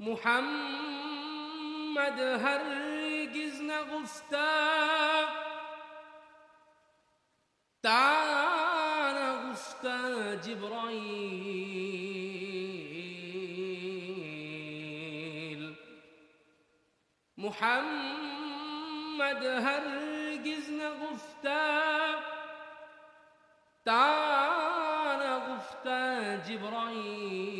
محمد هرگز نگفته تا نگفته جبرائیل. محمد هرگز نگفته تا نگفته جبرائیل.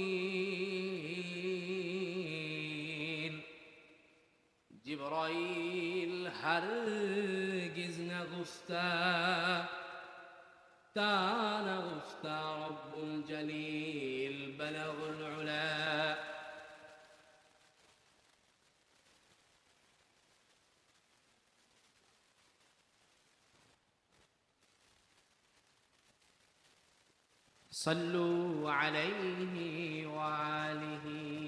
هرگز نگفته تا نگفته رب الجلیل بلغ العلا. صلوا عليه وآله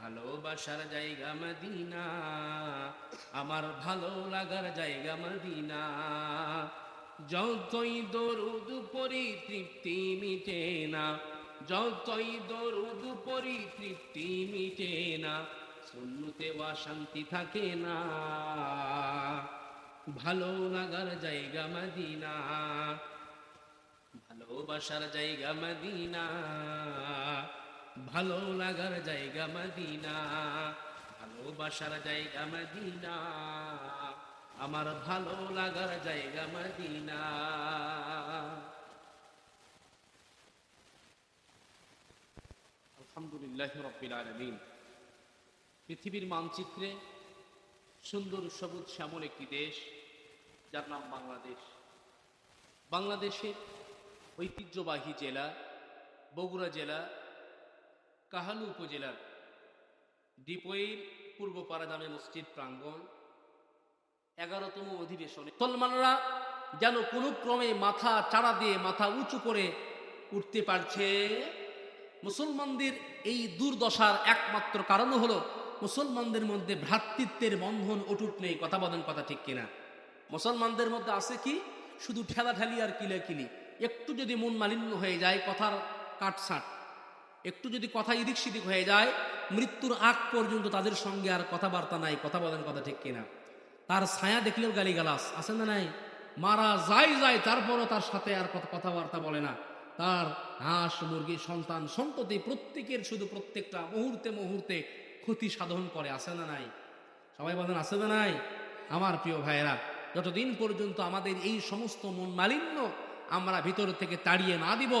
ভালোবাসার জায়গা মদিনা। আমার ভালো লাগার জায়গা মদিনা। যতই দরুদ পরি তৃপ্তি মিটে না, যতই দরুদ পরি তৃপ্তি মিটে না, শূন্যতে বা শান্তি থাকে না। ভালো লাগার জায়গা মদিনা, ভালোবাসার জায়গা মদিনা। ভালো লাগার জায়গা মদিনা, ভালোবাসার জায়গা মদিনা, আমার ভালো লাগার জায়গা মদিনা। আলহামদুলিল্লাহ রব্বিল আলামিন। পৃথিবীর মানচিত্রে সুন্দর সবুজ শ্যামল একটি দেশ, যার নাম বাংলাদেশ। বাংলাদেশের ঐতিহ্যবাহী জেলা বগুড়া জেলা কাহালু উপজেলার ডিপোয়ের পূর্ব পারাদামে মসজিদ প্রাঙ্গণ এগারোতম অধিবেশনে। মুসলমানরা যেন কোনো ক্রমে মাথা চাড়া দিয়ে মাথা উঁচু করে উঠতে পারছে। মুসলমানদের এই দুর্দশার একমাত্র কারণ হলো মুসলমানদের মধ্যে ভ্রাতৃত্বের বন্ধন অটুট নেই, কথা বলেন কথা ঠিক কিনা। মুসলমানদের মধ্যে আছে কি? শুধু ঠেলাঠালি আর কিলাকিলি একটু যদি মন মালিন্য হয়ে যায় কথার কাটসাট একটু যদি কথা ইদিক সিদিক হয়ে যায়, মৃত্যুর আগ পর্যন্ত তাদের সঙ্গে আর কথাবার্তা নাই। কথা বলেন কথা ঠিক কিনা? তার ছায়া দেখলেও গালি গালাস আছে না নাই? মারা যায় যায়, তারপরও তার সাথে আর কথা কথাবার্তা বলে না। তার হাঁস, মুরগি, সন্তান সন্ততি প্রত্যেকের শুধু প্রত্যেকটা মুহূর্তে মুহূর্তে ক্ষতি সাধন করে। আছে না নাই? সবাই বলেন আছে না নাই? আমার প্রিয় ভাইয়েরা, যতদিন পর্যন্ত আমাদের এই সমস্ত মন মালিন্য আমরা ভিতর থেকে তাড়িয়ে না দিব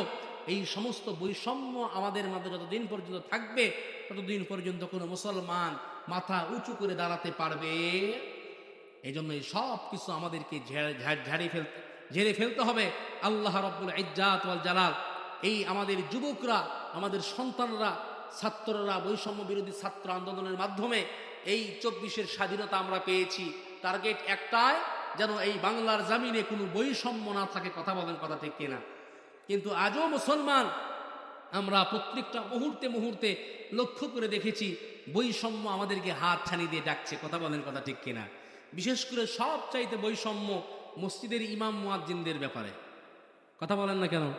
এই সমস্ত বৈষম্য আমাদের মাঝে যতদিন পর্যন্ত থাকবে, ততদিন পর্যন্ত কোনো মুসলমান মাথা উঁচু করে দাঁড়াতে পারবে। এই জন্য এই সব কিছু আমাদেরকে ঝেড়ে- ফেলতে, ঝেড়ে ফেলতে হবে। আল্লাহ রব্বুল ইজ্জাত ওয়াল জালাল, এই আমাদের যুবকরা, আমাদের সন্তানরা, ছাত্ররা, বৈষম্য বিরোধী ছাত্র আন্দোলনের মাধ্যমে এই চব্বিশের স্বাধীনতা আমরা পেয়েছি। টার্গেট একটাই, যেন এই বাংলার জামিনে কোনো বৈষম্য না থাকে, কথা বলেন কথা ঠিক কিনা। কিন্তু আজও মুসলমান, আমরা প্রত্যেকটা মুহূর্তে মুহূর্তে লক্ষ্য করে দেখেছি, বৈষম্য আমাদেরকে হাত ছানি দিয়ে ডাকছে। কথা বলেন কথা ঠিক কিনা? বিশেষ করে সব চাইতে বৈষম্য মসজিদের ইমাম মুয়াজ্জিনদের ব্যাপারে। কথা বলেন না কেন?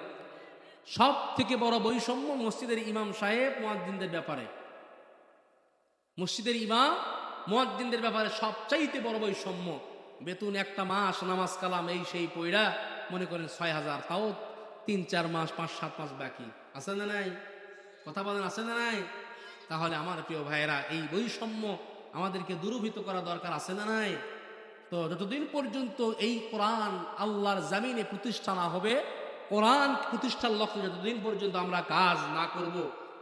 সব থেকে বড় বৈষম্য মসজিদের ইমাম সাহেব মুয়াজ্জিনদের ব্যাপারে। মসজিদের ইমাম মুয়াজ্জিনদের ব্যাপারে সবচাইতে বড় বৈষম্য, বেতন একটা মাস, নামাজ কালাম, এই সেই পয়রা, মনে করেন ছয় হাজার, তাও তিন, চার মাস, পাঁচ, সাত মাস বাকি। আছে না নাই? কথা বলেন, আছে না নাই? তাহলে আমার প্রিয় ভাইয়েরা, এই বৈষম্য আমাদেরকে দুরূভিত করা দরকার, আছে না নাই? তো যতদিন পর্যন্ত এই কোরআন আল্লাহর জামিনে প্রতিষ্ঠা না হবে, কোরআন প্রতিষ্ঠার লক্ষ্যে যতদিন পর্যন্ত আমরা কাজ না করব,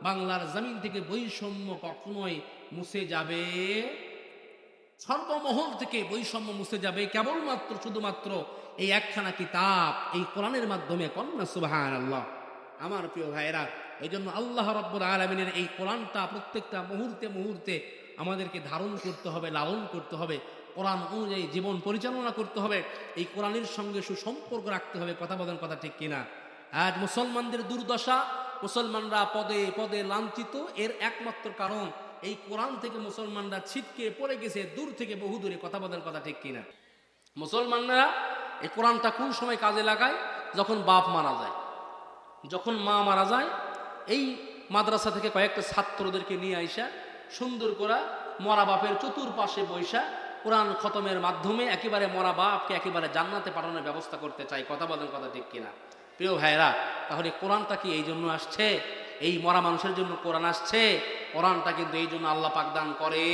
বাংলার জমিন থেকে বৈষম্য কখনোই মুছে যাবে সর্বমহল থেকে বৈষম্য মুছে যাবে। কেবলমাত্র, শুধুমাত্র এই একখানা কিতাব, এই কোরআনের মাধ্যমে কন্যা সুবাহান আল্লাহ আমার প্রিয় ভাইয়েরা এই জন্য আল্লাহ রব্বুল আলমিনের এই কোরআনটা প্রত্যেকটা মুহূর্তে মুহূর্তে আমাদেরকে ধারণ করতে হবে, লালন করতে হবে। কোরআন অনুযায়ী জীবন পরিচালনা করতে হবে। এই কোরআনের সঙ্গে সুসম্পর্ক রাখতে হবে। কথা বলেন কথা ঠিক কিনা? আজ মুসলমানদের দুর্দশা, মুসলমানরা পদে পদে লাঞ্ছিত। এর একমাত্র কারণ এই কোরআন থেকে মুসলমানরা ছিটকে পড়ে গেছে, দূর থেকে বহু দূরে কথা বলেন কথা ঠিক কিনা? মুসলমানরা এই কোরআনটা কোন সময় কাজে লাগায়? যখন বাপ মারা যায়। যখন মা মারা যায়, এই মাদ্রাসা থেকে কয়েকটা ছাত্রদেরকে নিয়ে আইসা সুন্দর করা মরা বাপের চতুর্পাশে বৈশা কোরআন খতমের মাধ্যমে একেবারে মরা বাপকে একেবারে জান্নাতে পাঠানোর ব্যবস্থা করতে চাই কথা বলেন কথা ঠিক কিনা? প্রিয় ভাইরা তাহলে কোরআনটা কি এই জন্য আসছে? এই মরা মানুষের জন্য কোরআন আসছে? কোরআনটা কিন্তু এই জন্য আল্লাহ পাক দান করে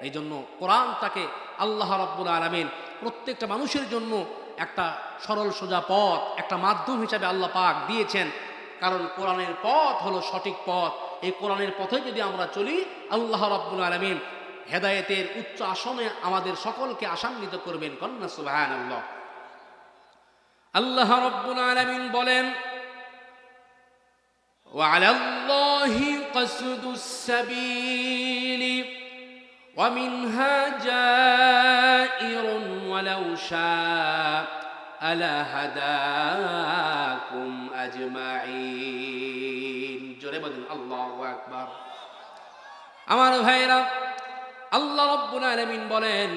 এই জন্য কোরআনটাকে আল্লাহ রব্বুল আলমিন প্রত্যেকটা মানুষের জন্য একটা সরল সোজা পথ একটা মাধ্যম হিসাবে আল্লাহ পাক দিয়েছেন কারণ কোরআনের পথ হলো সঠিক পথ এই কোরআনের পথে যদি আমরা চলি আল্লাহ রব্বুল আলমিন হেদায়েতের উচ্চ আসনে আমাদের সকলকে আসান্বিত করবেন কন্যা সুবাহান আল্লাহ আল্লাহ রব্বুল আলমিন বলেন وعلى الله قصد السبيل ومنها جائر ولو شاء لهداكم أجمعين জোরে বলেন আল্লাহু আকবার আমার ভাইরা আল্লাহ রব্বুল আলামিন বলেন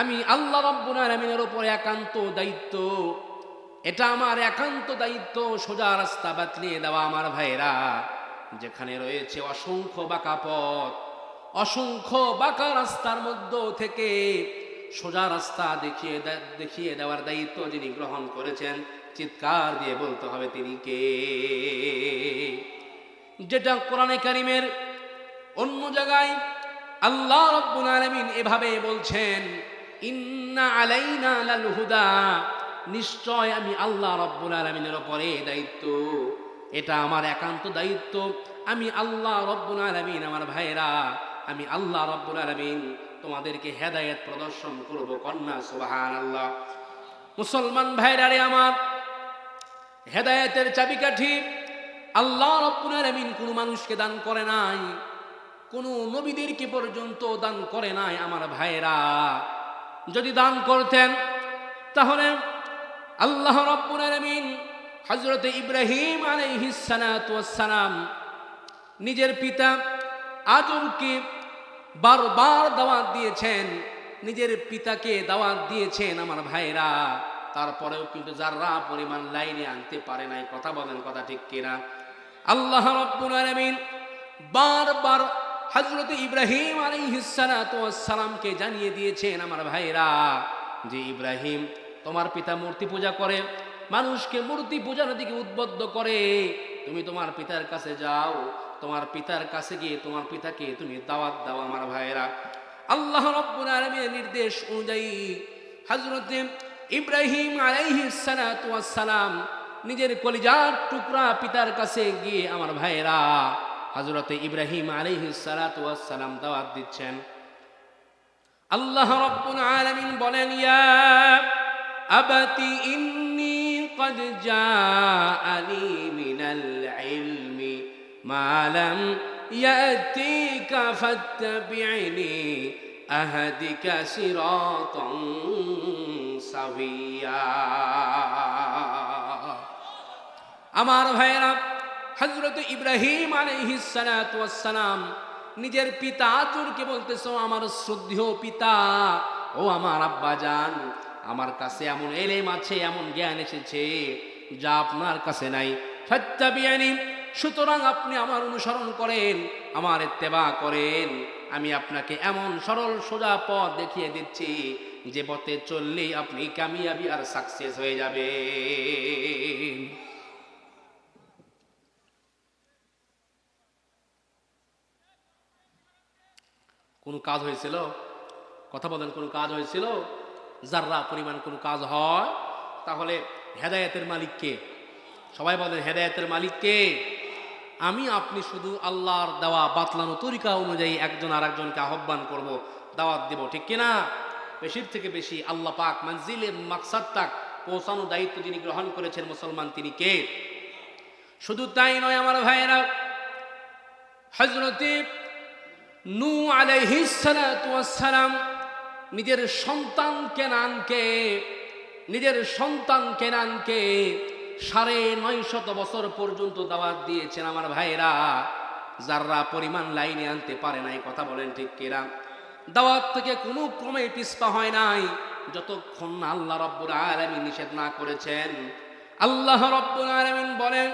আমি আল্লাহ রব্বুল আলামিনের উপর একান্ত দায়িত্ব এটা আমার একান্ত দায়িত্ব সোজা রাস্তা বাতলিয়ে দেওয়া আমার ভাইরা যেখানে রয়েছে অসংখ্য বাঁকা পথ, অসংখ্য বাঁকা রাস্তার মধ্য থেকে সোজা রাস্তা দেখিয়ে দেখিয়ে দেওয়ার দায়িত্ব যিনি গ্রহণ করেছেন, চিৎকার দিয়ে বলতে হবে তিনি কে? যেটা কোরআনে কারিমের অন্য জায়গায় আল্লাহ রব্বুল আলামিন এভাবে বলছেন, ইন্না আলাইনা লাল হুদা নিশ্চয় আমি আল্লাহ রব্বুল আলমিনের ওপরে দায়িত্ব। এটা আমার একান্ত দায়িত্ব। আমি আল্লাহ রব্বুল আলমিন, আমার ভাইরা আমি আল্লাহ রব্বুল আলমিন তোমাদেরকে হেদায়েত প্রদর্শন করব কন্যা সুবাহান আল্লাহ মুসলমান ভাইরা রে আমার, হেদায়েতের চাবিকাঠি আল্লাহ রব্বুল আলমিন কোনো মানুষকে দান করে নাই, কোনো নবীদেরকে পর্যন্ত দান করে নাই আমার ভাইরা যদি দান করতেন, তাহলে আল্লাহ রব্বুল আলামিন হযরত ইব্রাহিম সালাম নিজের পিতা আজমকে বারবার দাওয়াত দিয়েছেন, নিজের পিতাকে দাওয়াত দিয়েছেন আমার ভাইরা তারপরেও কিন্তু যারা পরিমাণ লাইনে আনতে পারে নাই, কথা বলেন কথা ঠিক কিনা? আল্লাহ বারবার হযরত ইব্রাহিম আলাইহিস সালাতু ওয়াস সালামকে জানিয়ে দিয়েছেন আমার ভাইরা যে ইব্রাহিম, তোমার পিতা মূর্তি পূজা করে মানুষকে মূর্তি পূজার দিকে উদ্বুদ্ধ করে, তুমি তোমার পিতার কাছে যাও, তোমার পিতার কাছে গিয়ে তোমার পিতাকে তুমি দাওয়াত দাও আমার ভাইয়েরা। আল্লাহ রব্বুল আলামিনের নির্দেশ অনুযায়ী হযরত ইব্রাহিম সালাম নিজের কলিজার টুকরা পিতার কাছে গিয়ে আমার ভাইয়েরা, হযরত ইব্রাহিম সালাম দাওয়াত দিচ্ছেন। আল্লাহ রব্বুল আলামিন বলেন, ইয়া আবাতি ইন্নী قد جاءني من العلم ما لم يأتيك فاتبعني أهدك صراطا سويا আমার ভাইয়েরা হজরত ইব্রাহিম আলহিসালাম নিজের পিতা আজুরকে বলতেছ আমার শ্রদ্ধেয় পিতা ও আমার আব্বা যান আমার কাছে এমন এলেম আছে, এমন জ্ঞান এসেছে যা আপনার কাছে নাই। সত্যাবিয়ানি সুতরাং আপনি আমার অনুসরণ করেন, আমার এত্তেবা করেন। আমি আপনাকে এমন সরল, সোজা পথ দেখিয়ে দিচ্ছি যে পথে চললেই আপনি কামিয়াবি আর সাকসেস হয়ে যাবে কোনো কাজ হয়েছিল? কথা বলেন, কোনো কাজ হয়েছিল? যার্রা পরিমাণ কোনো কাজ হয়, তাহলে হেদায়তের মালিককে সবাই বলেন, হেদায়তের মালিককে আমি, আপনি শুধু আল্লাহর দেওয়া বাতলানো তরিকা অনুযায়ী একজন আর একজনকে আহ্বান করব, দাওয়াত দেব, ঠিক কিনা? বেশির থেকে বেশি আল্লাহ পাক মঞ্জিলে মাকসাদ তাক পৌঁছানো দায়িত্ব যিনি গ্রহণ করেছেন মুসলমান তিনি কে? শুধু তাই নয়, আমার ভাইয়েরা হজরতে নু আলাইহিসালাম নিজের সন্তান কেনানকে, নিজের সন্তান কেনানকে সাড়ে নয় শত বছর পর্যন্ত দাওয়াত দিয়েছেন আমার ভাইরা যারা পরিমাণ লাইনে আনতে পারে নাই, কথা বলেন ঠিক কেরা দাওয়াত থেকে কোনো ক্রমে পিস্পা হয় নাই। যতক্ষণ না আল্লাহ রব্বুর আলমী নিষেধ না করেছেন। আল্লাহ রব্বুর আলমিন বলেন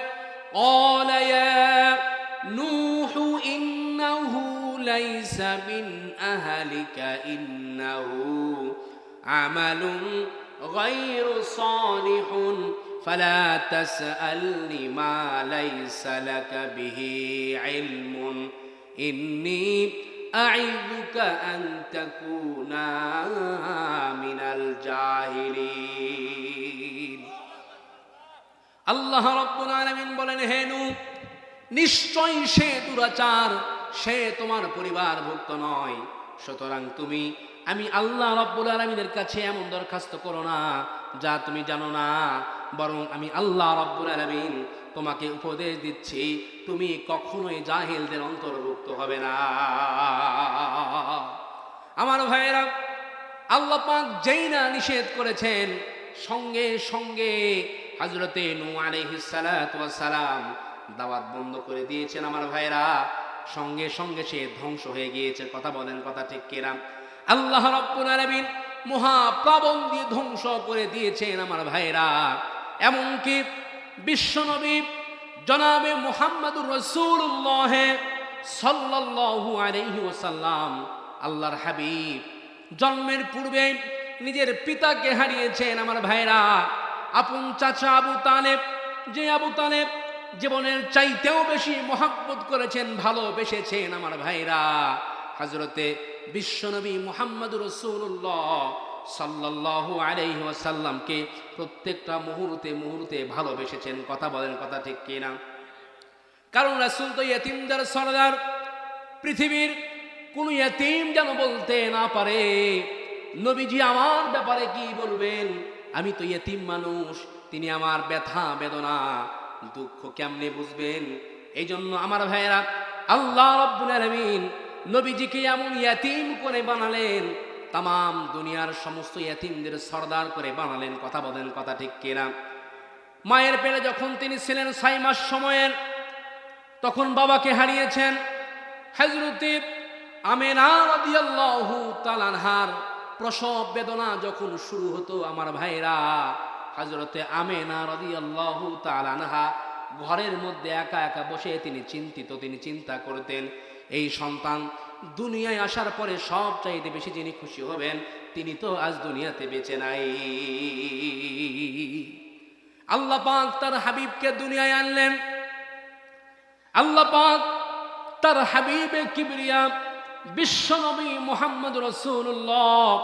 অলয় নুহু ইন্নাহু ليس من أهلك إنه عمل غير صالح فلا تسألني ما ليس لك به علم إني أعظك أن تكون من الجاهلين আল্লাহ রব্বুল আলামিন বলেন হে নূহ নিশ্চয় সে দুরাচার সে তোমার পরিবারভুক্ত নয়। সুতরাং তুমি, আমি আল্লাহ রব্বুল আলমিনের কাছে এমন দরখাস্ত করো না, যা তুমি জানো না, বরং আমি আল্লাহ রব্বুল আলমিন তোমাকে উপদেশ দিচ্ছি, তুমি কখনোই জাহিলদের অন্তর্ভুক্ত হবে না। আমার ভাইয়েরা, আল্লাহ পাক যেই না নিষেধ করেছেন, সঙ্গে সঙ্গে হজরতে নু সালাম দাওয়াত বন্ধ করে দিয়েছেন। আমার ভাইরা সঙ্গে সঙ্গে সে ধ্বংস হয়ে গিয়েছে। কথা বলেন, কথা ঠিক কেরাম আল্লাহ রব্বুল মহাপ্লাবন দিয়ে ধ্বংস করে দিয়েছেন আমার ভাইরা এমনকি বিশ্বনবী জনাবে মোহাম্মদুর রসুল্লাহ সাল্লাল্লাহু আলাইহি ওয়াসাল্লাম, আল্লাহর হাবিব, জন্মের পূর্বে নিজের পিতাকে হারিয়েছেন আমার ভাইরা আপন চাচা আবু তালেব, যে আবু তালেব জীবনের চাইতেও বেশি মহাব্বত করেছেন, ভালোবেসেছেন আমার ভাইরা। হজরতে বিশ্বনবী মোহাম্মদ রসুল্লাহ সাল্লাল্লাহু আলাইহি ওয়াসাল্লামকে প্রত্যেকটা মুহূর্তে মুহূর্তে ভালোবেসেছেন। কথা বলেন কথা ঠিক কিনা? কারণ রাসূল তো ইয়েতিমদের সরদার। পৃথিবীর কোন ইয়েতিম যেন বলতে না পারে। নবীজি আমার ব্যাপারে কি বলবেন? আমি তো ইয়েতিম মানুষ, তিনি আমার ব্যথা বেদনা। দুঃখ কেমনে বুঝবেন? এই জন্য আমার ভাইয়েরা, আল্লাহ রব্বুল আলামিন নবীজিকে এমন ইয়াতিম করে বানালেন তাম দুনিয়ার সমস্ত ইয়াতিমদের সর্দার করে বানালেন, কথা বলেন কথা ঠিক কিনা? মায়ের পেলে যখন তিনি ছিলেন ছয় মাস সময়ের, তখন বাবাকে হারিয়েছেন হজরতে আমেনা রাদিয়াল্লাহু তাআলার প্রসব বেদনা যখন শুরু হতো আমার ভাইরা হজরতে আমেনা রাদিয়াল্লাহু তাআলাহা ঘরের মধ্যে একা একা বসে তিনি চিন্তিত, তিনি চিন্তা করতেন। এই সন্তান দুনিয়ায় আসার পরে সব চাইতে বেশি যিনি খুশি হবেন, তিনি তো আজ দুনিয়াতে বেঁচে নাই। আল্লাহ পাক তার হাবিবকে দুনিয়ায় আনলেন। আল্লাহ পাক তার হাবিবে কিবরিয়া বিশ্বনবী মোহাম্মদ রসুল্লাহ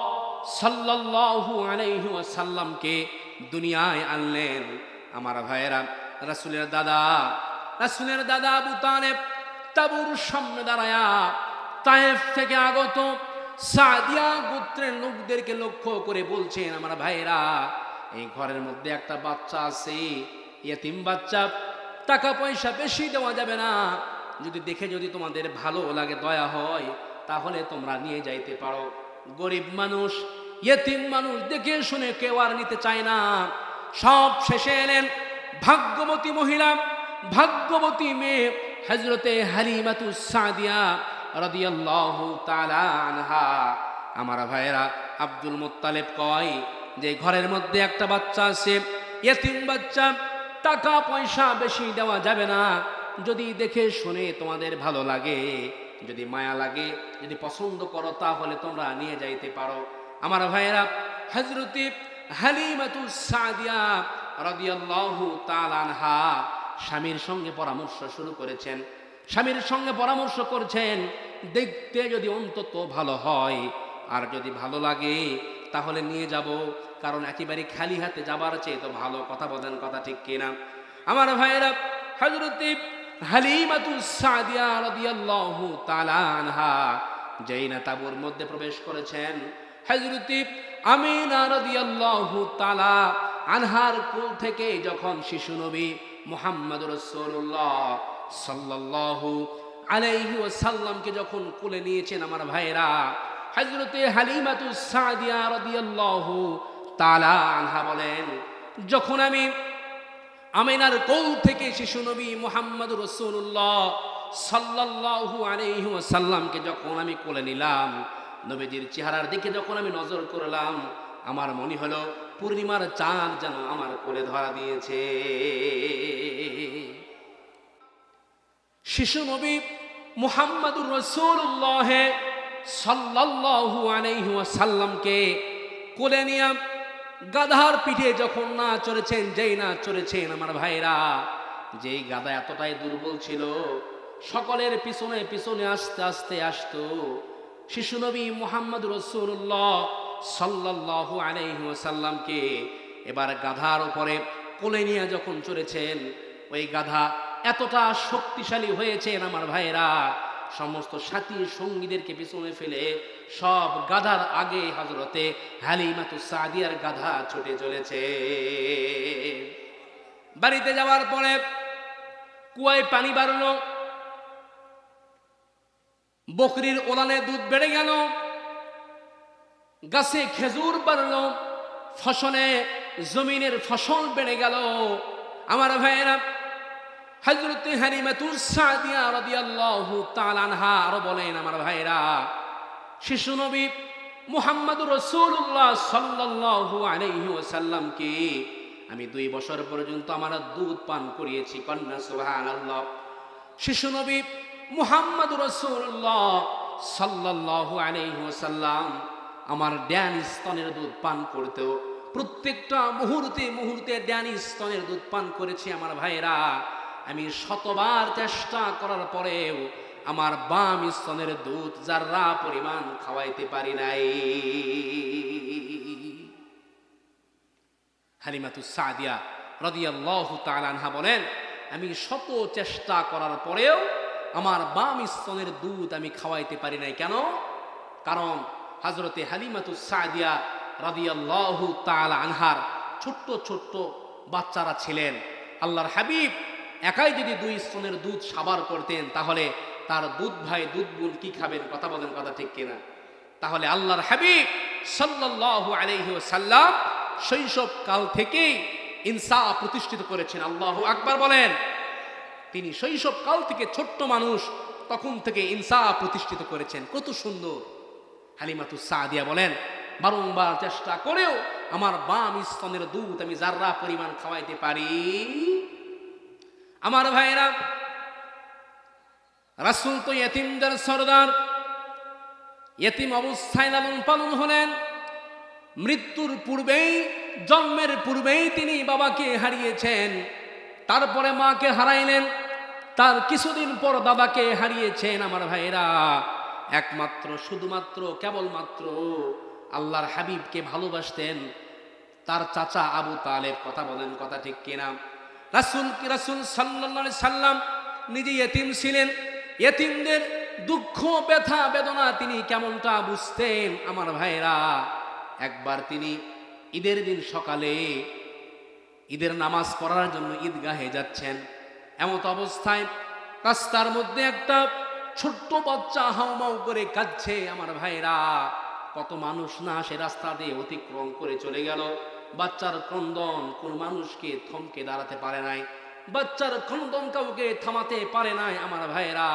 সাল্লাল্লাহু আলাইহি ওয়াসাল্লামকে দুনিয়ায় আনলেন। আমার ভাইয়েরা, রাসূলের দাদা, রাসুলের দাদা আবু তালেব তাবুর সামনে দাঁড়ায়া তায়েফ থেকে আগত সাদিয়া গোত্রের লোকদেরকে লক্ষ্য করে বলছেন, আমার ভাইয়েরা, এই ঘরের মধ্যে একটা বাচ্চা আছে, ইয়েতিম বাচ্চা, টাকা পয়সা বেশি দেওয়া যাবে না। যদি দেখে যদি তোমাদের ভালো লাগে, দয়া হয়, তাহলে তোমরা নিয়ে যাইতে পারো। গরিব মানুষ ইয়েতিম মানুষ দেখে শুনে কেউ আর নিতে চায় না। সব শেষে এলেন ভাগ্যবতী মহিলা, ভাগ্যবতী মেয়ে হজরতে হালিমাতু সাদিয়া রাদিয়াল্লাহু আনহা। আমার ভাইয়েরা, আব্দুল মুত্তালেব কয় যে ঘরের মধ্যে একটা বাচ্চা আছে, ইয়েতিম বাচ্চা, টাকা পয়সা বেশি দেওয়া যাবে না। যদি দেখে শুনে তোমাদের ভালো লাগে, যদি মায়া লাগে, যদি পছন্দ করো তাহলে তোমরা নিয়ে যাইতে পারো। আমার ভাইয়েরা হজরতি হালিমাতু সাদিয়া স্বামীর সঙ্গে পরামর্শ শুরু করেছেন। স্বামীর সঙ্গে পরামর্শ করছেন, দেখতে যদি অন্তত ভালো হয়, আর যদি ভালো লাগে, তাহলে নিয়ে যাব। কারণ একেবারে খালি হাতে যাবার চেয়ে তো ভালো কথা বলেন কথা ঠিক কিনা? আমার ভাইয়েরা হজরতে হালিমাতু সাদিয়া রাদিয়াল্লাহু তাআলা আনহা যেই না তাবুর মধ্যে প্রবেশ করেছেন হজরতে আমিনা রাদিয়াল্লাহু তাআলা আনহার কুল থেকে যখন শিশু নবী মুহাম্মদ রাসূলুল্লাহ সাল্লাল্লাহু আলাইহি ওয়াসাল্লামকে যখন কোলে নিয়েছেন আমার ভাইরা হজরতে হালিমাতু সাদিয়া রাদিয়াল্লাহু তাআলা আনহা বলেন, যখন আমি আমিনার কোল থেকে শিশু নবী মুহাম্মদ রসুল্লাহ সাল্লাল্লাহু আলাইহি ওয়াসাল্লামকে যখন আমি কোলে নিলাম নবীজির চেহারার দিকে যখন আমি নজর করলাম, আমার মনে হলো পূর্ণিমার চাঁদ যেন আমার কোলে ধরা দিয়েছে। শিশু নবী মুহাম্মদুর রসুল্লাহ সাল্লাল্লাহু আলাইহি ওয়াসাল্লামকে কোলে নিয়ে গাধার পিঠে যখন না চড়েছেন, যেই না চড়েছেন আমার ভাইরা, যেই গাধা এতটাই দুর্বল ছিল, সকলের পিছনে পিছনে আস্তে আস্তে আসতো। শিশু নবী মোহাম্মদ রসুল্লাহ সাল্লাল্লাহু আলাইহি ওয়াসাল্লামকে এবার গাধার উপরে কোলে নিয়ে যখন চড়েছেন, ওই গাধা এতটা শক্তিশালী হয়েছেন আমার ভাইরা সমস্ত সাথী সঙ্গীদেরকে পিছনে ফেলে সব গাধার আগে হজরতে হালিমাতু সাদিয়ার গাধা ছুটে চলেছে। বাড়িতে যাওয়ার পরে কুয়ায় পানি বাড়লো বকরির ওলানে দুধ বেড়ে গেল, গাছে খেজুর বাড়লো, ফসলে জমিনের ফসল বেড়ে গেল। আমার ভাইয়েরা হজরত হারিমাতুর সাদিয়া আরও বলেন, আমার ভাইরা শিশু নবী মুহাম্মদ রাসূলুল্লাহ সাল্লাল্লাহু আলাইহি ওয়াসাল্লামকে আমি দুই বছর পর্যন্ত আমার দুধ পান করিয়েছি, কন্যা সুবহানাল্লাহ। শিশু নবী মুহাম্মদ রাসূলুল্লাহ সাল্লাল্লাহু আলাইহি ওয়াসাল্লাম আমার ড্যান স্তনের দুধ পান করতেও প্রত্যেকটা মুহূর্তে মুহূর্তে ড্যানি স্তনের দুধ পান করেছি আমার ভাইরা আমি শতবার চেষ্টা করার পরেও আমার বাম স্তনের দুধ যার্রা পরিমাণ খাওয়াইতে পারি নাই। হালিমাতু সাদিয়া রদিয়াল্লাহু তাআলাহা বলেন, আমি শত চেষ্টা করার পরেও আমার বাম স্তনের দুধ আমি খাওয়াইতে পারি নাই। কেন? কারণ হজরতে হালিমাতু সাদিয়া রাদিয়াল্লাহু তাআলা আনহার ছোট্ট ছোট্ট বাচ্চারা ছিলেন। আল্লাহর হাবিব একাই যদি দুই স্তনের দুধ সাবার করতেন, তাহলে তার দুধ ভাই দুধ বোন কি খাবেন? কথা বলেন কথা ঠিক কিনা? তাহলে আল্লাহর হাবিব সাল্লাল্লাহু আলাইহি ওয়াসাল্লাম শৈশব কাল থেকেই ইনসা প্রতিষ্ঠিত করেছেন। আল্লাহু আকবার বলেন তিনি শৈশব কাল থেকে ছোট্ট মানুষ, তখন থেকে ইনসাফ প্রতিষ্ঠিত করেছেন। কত সুন্দর। হালিমাতু সাদিয়া বলেন, বারংবার চেষ্টা করেও আমার বাম স্তনের দুধ আমি যার্রা পরিমাণ খাওয়াইতে পারি। আমার ভাইরা রাসুল তো ইয়েতিমদের সর্দার। ইয়েতিম অবস্থায় লালন পালন হলেন। মৃত্যুর পূর্বেই, জন্মের পূর্বেই তিনি বাবাকে হারিয়েছেন। তারপরে মাকে হারাইলেন। তার কিছুদিন পর দাদাকে হারিয়েছেন আমার ভাইরা একমাত্র, শুধুমাত্র, কেবলমাত্র আল্লাহর হাবিবকে ভালোবাসতেন। তার চাচা আবু তালেব, কথা বলেন, কথা ঠিক কিনা? রাসুল রাসুল সাল্লাহ সাল্লাম নিজে এতিম ছিলেন? এতিমদের দুঃখ, ব্যথা, বেদনা তিনি কেমনটা বুঝতেন? আমার ভাইরা একবার তিনি ঈদের দিন সকালে ঈদের নামাজ পড়ার জন্য ঈদগাহে যাচ্ছেন। এমত অবস্থায় রাস্তার মধ্যে একটা ছোট্ট বাচ্চা হাউমাউ করে কাঁদছে, আমার ভাইরা, কত মানুষ না সে রাস্তা দিয়ে অতিক্রম করে চলে গেল। বাচ্চার ক্রন্দন কোন মানুষকে থমকে দাঁড়াতে পারে নাই। বাচ্চার ক্রন্দন কাউকে থামাতে পারে নাই, আমার ভাইরা।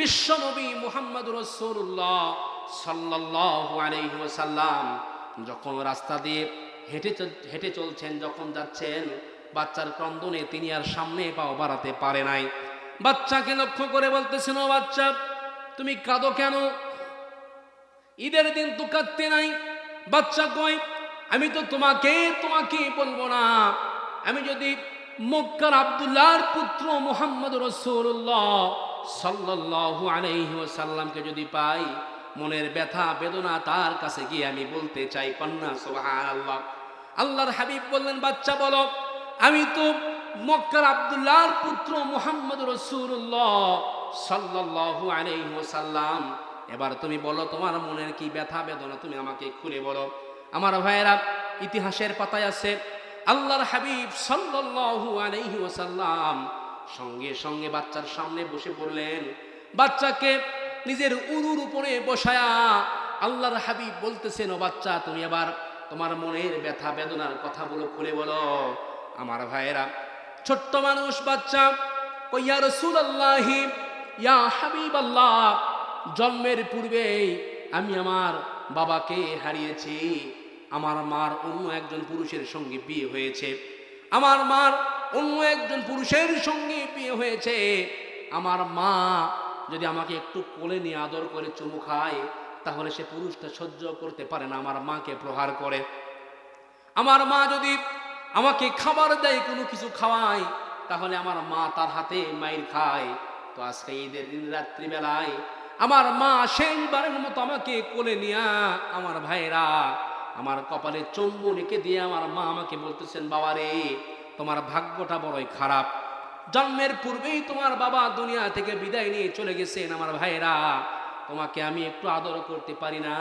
বিশ্বনবী মুহাম্মদ রসুল্লাহ আলাইহি যখন রাস্তা দিয়ে হেঁটে হেঁটে চলছেন, যখন যাচ্ছেন বাচ্চার ক্রন্দনে তিনি আর সামনে পাও বাড়াতে পারে নাই। বাচ্চাকে লক্ষ্য করে বলতেছেন ও বাচ্চা, তুমি কাঁদো কেন? ঈদের দিন তো কাঁদতে নাই। বাচ্চা কয় আমি তো তোমাকে তোমাকে বলব না। আমি যদি মক্কার আবদুল্লাহর পুত্র মোহাম্মদ রসুল্লাহ সাল্লাল্লাহু আলাইহি ওয়াসাল্লামকে যদি পাই, মনের ব্যথা, বেদনা তার কাছে গিয়ে আমি বলতে চাই, কন্যা, সুবহানাল্লাহ। আল্লাহর হাবিব বললেন, বাচ্চা বলো আমি তো মক্কার আব্দুল্লাহর পুত্র মুহাম্মদ রসুল্লাহ সাল্লাল্লাহু আলাইহি ওয়াসাল্লাম। এবার তুমি বলো, তোমার মনের কি ব্যথা বেদনা? তুমি আমাকে খুলে বলো। আমার ভাইয়েরা, ইতিহাসের পাতায় আছে, আল্লাহর হাবিব সাল্লাল্লাহু আলাইহি ওয়াসাল্লাম সঙ্গে সঙ্গে বাচ্চার সামনে বসে পড়লেন বাচ্চাকে নিজের উরুর উপরে বসায়া আল্লাহর হাবিব বলতেছেন, ও বাচ্চা, তুমি আবার তোমার মনের ব্যথা বেদনার কথাগুলো খুলে বলো। আমার ভাইয়েরা, ছোট্ট মানুষ, বাচ্চা কইয়া রসুলাল্লাহি, ইয়া হাবিব আল্লাহ জন্মের পূর্বেই আমি আমার বাবাকে হারিয়েছি। আমার মার অন্য একজন পুরুষের সঙ্গে বিয়ে হয়েছে। আমার মার অন্য একজন পুরুষের সঙ্গে বিয়ে হয়েছে। আমার মা যদি আমাকে একটু কোলে নিয়ে আদর করে চুমু খায়, তাহলে সে পুরুষটা সহ্য করতে পারে না। আমার মাকে প্রহার করে। আমার মা যদি আমাকে খাবার দেয়, কোনো কিছু খাওয়ায়, তাহলে আমার মা তার হাতে মায়ের খায়। তো আজকে ঈদের দিন রাত্রিবেলায় আমার মা শেষবারের মতো আমাকে কোলে নিয়া, আমার ভাইরা আমার কপালে চম্বু রেখে দিয়ে আমার মা আমাকে বলতেছেন বাবা রে তোমার ভাগ্যটা বড়ই খারাপ। জন্মের পূর্বেই তোমার বাবা দুনিয়া থেকে বিদায় নিয়ে চলে গেছেন, আমার ভাইরা তোমাকে আমি একটু আদর করতে পারি না,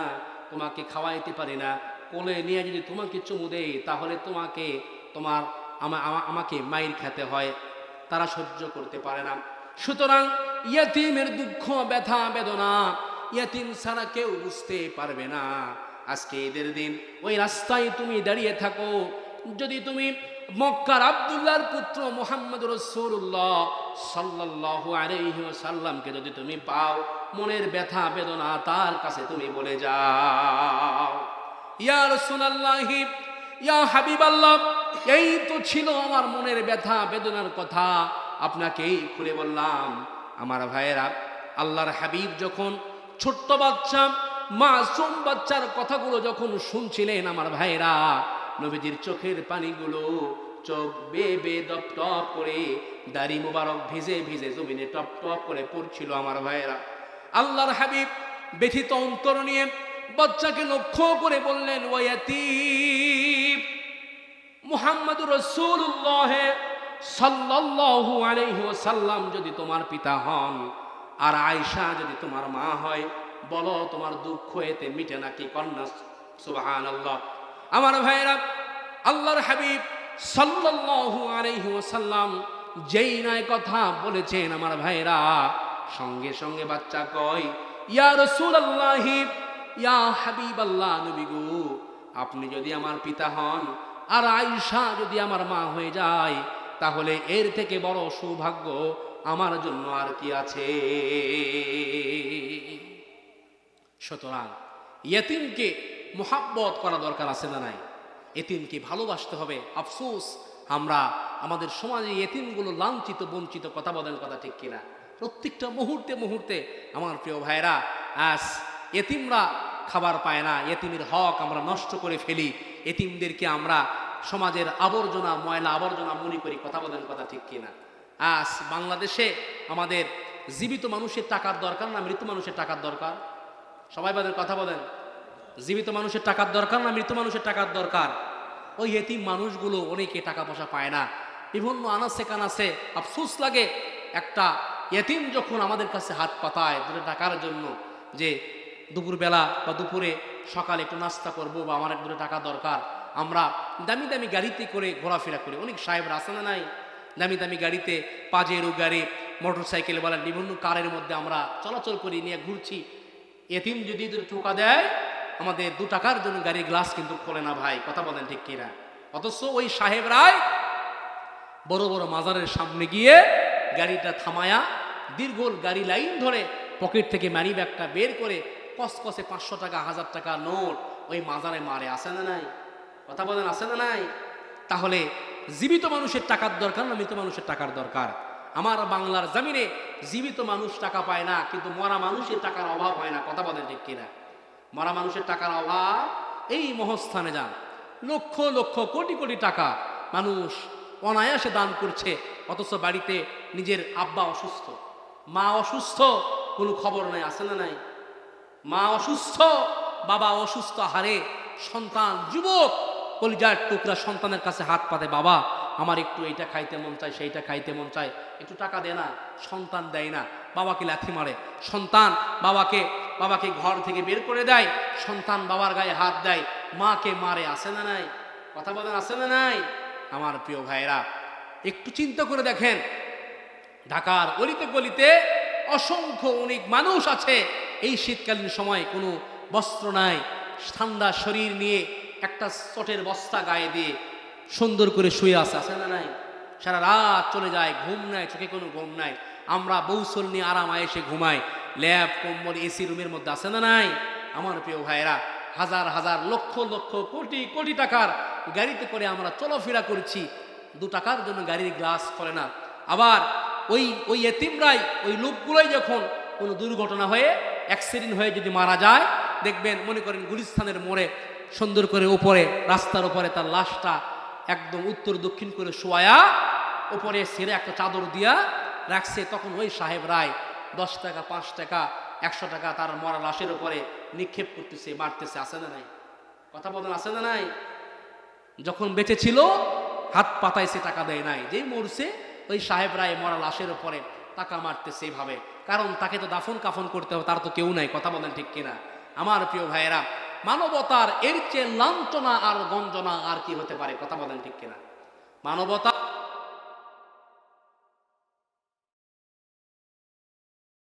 তোমাকে খাওয়াইতে পারি না। কোলে নিয়ে যদি তোমাকে চুমু দেই, তাহলে তোমাকে তোমার আমা- আমা- আমাকে মাইর খেতে হয়, তারা সহ্য করতে পারে না। সুতরাং ইয়াতিমের দুঃখ, ব্যথা, বেদনা ইয়াতিম ছাড়া কেউ বুঝতে পারবে না। আজকে ঈদের দিন, ওই রাস্তায় তুমি দাঁড়িয়ে থাকো। যদি তুমি মক্কার আব্দুল্লাহর পুত্র মোহাম্মদ রসুল্লাহ সাল্লাল্লাহু আলাইহি সাল্লামকে যদি তুমি পাও, মনের ব্যথা, বেদনা তার কাছে তুমি বলে যাও। ইয়া রাসূলুল্লাহি, ইয়া হাবিবাল্লাহ এই তো ছিল আমার মনের ব্যথা, বেদনার কথা। আপনাকেই খুলে বললাম, আমার ভাইয়েরা, আল্লাহর হাবিব যখন ছোট্ট বাচ্চা, মাসুম বাচ্চার কথাগুলো যখন শুনছিলেন আমার ভাইয়েরা, নবীজির চোখের পানিগুলো চোখ বে বে দপ টপ করে, দাড়ি মোবারক ভিজে ভিজে জমিনে টপ টপ করে পড়ছিল আমার ভাইয়েরা। আল্লাহর হাবিব ব্যথিত অন্তর নিয়ে বাচ্চাকে লক্ষ্য করে বললেন ওয়াতি মুহাম্মদ রসুল্লাহ সাল্লাল্লাহু আলাইহি ওয়াসাল্লাম যদি তোমার পিতা হন, আর আয়সা যদি তোমার মা হয়, বলো তোমার দুঃখ এতে মিটে নাকি কন্যা? সুবহানাল্লাহ। আমার ভাইরা আল্লাহর হাবিব সাল্লাল্লাহু আলাইহি ওয়াসাল্লাম যেই নয় কথা বলেছেন আমার ভাইরা সঙ্গে সঙ্গে বাচ্চা কয়, ইয়া রাসূলুল্লাহি, ইয়া হাবিবাল্লাহ নবী গো, আপনি যদি আমার পিতা হন আর আয়েশা যদি আমার মা হয়ে যায়, তাহলে এর থেকে বড় সৌভাগ্য আমার জন্য আর কি আছে? সুতরাং ইয়েতিমকে মোহাব্বত করা দরকার আছে না নাই? এতিমকে ভালোবাসতে হবে। আফসোস, আমরা আমাদের সমাজে এতিমগুলো লাঞ্ছিত, বঞ্চিত কথা বলেন কথা ঠিক কিনা? প্রত্যেকটা মুহূর্তে মুহূর্তে আমার প্রিয় ভাইরা আস এতিমরা খাবার পায় না। এতিমের হক আমরা নষ্ট করে ফেলি। এতিমদেরকে আমরা সমাজের আবর্জনা, ময়লা আবর্জনা মনে করি, কথা বলেন কথা ঠিক কিনা? আজ বাংলাদেশে আমাদের জীবিত মানুষের টাকার দরকার না মৃত মানুষের টাকার দরকার? সবাই বাদের কথা বলেন। জীবিত মানুষের টাকার দরকার না মৃত মানুষের টাকার দরকার? ওই এতিম মানুষগুলো অনেকে টাকা পয়সা পায় না। বিভিন্ন আনাসে কানাসে আফসোস লাগে একটা এতিম যখন আমাদের কাছে হাত পাতায় দুটো টাকার জন্য যে দুপুরবেলা বা দুপুরে সকালে একটু নাস্তা করব বা আমার এক দুটো টাকা দরকার। আমরা দামি দামি গাড়িতে করে ঘোরাফেরা করি। অনেক সাহেব না নাই? দামি দামি গাড়িতে, পাজেরো গাড়ি মোটর সাইকেল বলেন, বিভিন্ন কারের মধ্যে আমরা চলাচল করি, নিয়ে ঘুরছি। এতিম যদি টোকা দেয়, আমাদের দু টাকার জন্য গাড়ির গ্লাস কিন্তু খোলে না ভাই। কথা বলেন ঠিক কিনা? অথচ ওই সাহেবরাই বড় বড় মাজারের সামনে গিয়ে গাড়িটা থামায়া দীর্ঘ গাড়ি লাইন ধরে পকেট থেকে মানি ব্যাগটা বের করে কসকসে পাঁচশো টাকা, হাজার টাকা নোট ওই মাজারে মারে আসে না নাই? কথা বলেন আসে না নাই? তাহলে জীবিত মানুষের টাকার দরকার না মৃত মানুষের টাকার দরকার? আমার বাংলার জামিনে জীবিত মানুষ টাকা পায় না, কিন্তু মরা মানুষের টাকার অভাব হয় না, কথা বলেন ঠিক কিনা? মরা মানুষের টাকার অভাব, এই মহস্থানে যান। লক্ষ লক্ষ, কোটি কোটি টাকা মানুষ অনায়াসে দান করছে, অথচ বাড়িতে নিজের আব্বা অসুস্থ। মা অসুস্থ, কোনো খবর নাই, আছে না নাই? মা অসুস্থ, বাবা অসুস্থ, হারে সন্তান, যুবক, কলিজার টুকরা সন্তানের কাছে হাত পাতে, বাবা, আমার একটু এইটা খাইতে মন চায়, সেইটা খাইতে মন চায়, একটু টাকা দেয় না, সন্তান দেয় না, বাবাকে লাথি মারে, সন্তান বাবাকে বাবাকে ঘর থেকে বের করে দেয়, সন্তান বাবার গায়ে হাত দেয়, মাকে মারে আসে না নাই? কথা বলেন আসে না নাই? আমার প্রিয় ভাইরা একটু চিন্তা করে দেখেন, ঢাকার গলিতে গলিতে অসংখ্য অনেক মানুষ আছে এই শীতকালীন সময় কোনো বস্ত্র নাই, ঠান্ডা শরীর নিয়ে একটা চটের বস্তা গায়ে দিয়ে সুন্দর করে শুয়ে আছে আছে না নাই? সারা রাত চলে যায়, ঘুম নাই, চোখে কোনো ঘুম নাই। আমরা বৌসল নিয়ে আরাম এসে ঘুমাই, ল্যাব, কম্বল, এসি রুমের মধ্যে আছে না নাই? আমার প্রিয় ভাইয়েরা, হাজার হাজার, লক্ষ লক্ষ, কোটি কোটি টাকার গাড়িতে করে আমরা চলাফেরা করছি। দু টাকার জন্য গাড়ির গ্লাস করে না। আবার ওই ওই এতিমরাই, ওই লোকগুলোই যখন কোনো দুর্ঘটনা হয়ে অ্যাক্সিডেন্ট হয়ে যদি মারা যায়, দেখবেন, মনে করেন গুলিস্তানের মোড়ে, সুন্দর করে উপরে, রাস্তার উপরে তার লাশটা একদম উত্তর দক্ষিণ করে শোয়া উপরে সেরে একটা চাদর দিয়া রাখছে। তখন ওই সাহেব রায় দশ টাকা, পাঁচ টাকা, একশো টাকা তার মরা লাশের উপরে নিক্ষেপ করতেছে, মারতেছে। আসে না নাই? কথা বলেন আসে না নাই? যখন বেঁচে ছিল, হাত পাতায় সে টাকা দেয় নাই। যেই মরছে, ওই সাহেব রায় মরা লাশের উপরে টাকা মারতেছে এইভাবে। কারণ তাকে তো দাফন কাফন করতে হবে, তার তো কেউ নাই, কথা বলেন ঠিক কিনা। আমার প্রিয় ভাইয়েরা, মানবতার এর চেয়ে লাঞ্ছনা আর গঞ্জনা আর কি হতে পারে, কথা বলেন ঠিক কিনা। মানবতা